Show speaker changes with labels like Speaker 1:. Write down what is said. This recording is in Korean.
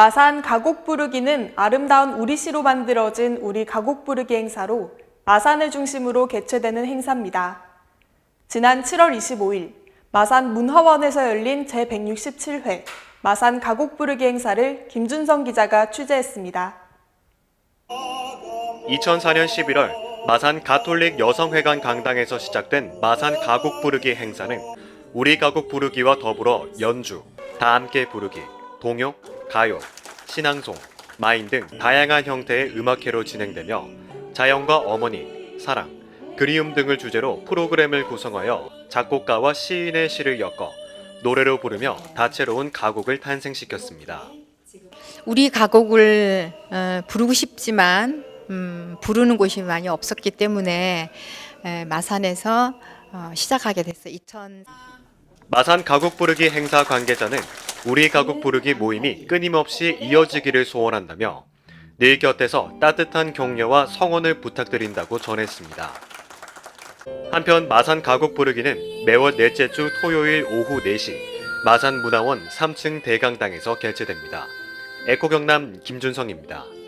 Speaker 1: 마산 가곡 부르기는 아름다운 우리시로 만들어진 우리 가곡 부르기 행사로 마산을 중심으로 개최되는 행사입니다. 지난 7월 25일 마산 문화원에서 열린 제167회 마산 가곡 부르기 행사를 김준성 기자가 취재했습니다.
Speaker 2: 2004년 11월 마산 가톨릭 여성회관 강당에서 시작된 마산 가곡 부르기 행사는 우리 가곡 부르기와 더불어 연주, 다 함께 부르기, 동요, 가요, 신앙송, 마인 등 다양한 형태의 음악회로 진행되며 자연과 어머니, 사랑, 그리움 등을 주제로 프로그램을 구성하여 작곡가와 시인의 시를 엮어 노래로 부르며 다채로운 가곡을 탄생시켰습니다.
Speaker 3: 우리 가곡을 어, 부르고 싶지만 음, 부르는 곳이 많이 없었기 때문에 에, 마산에서 어, 시작하게 됐어요. 2000
Speaker 2: 마산 가곡 부르기 행사 관계자는 우리 가곡 부르기 모임이 끊임없이 이어지기를 소원한다며 늘 곁에서 따뜻한 격려와 성원을 부탁드린다고 전했습니다. 한편 마산 가곡 부르기는 매월 넷째 주 토요일 오후 4시 마산 문화원 3층 대강당에서 개최됩니다. 에코 경남 김준성입니다.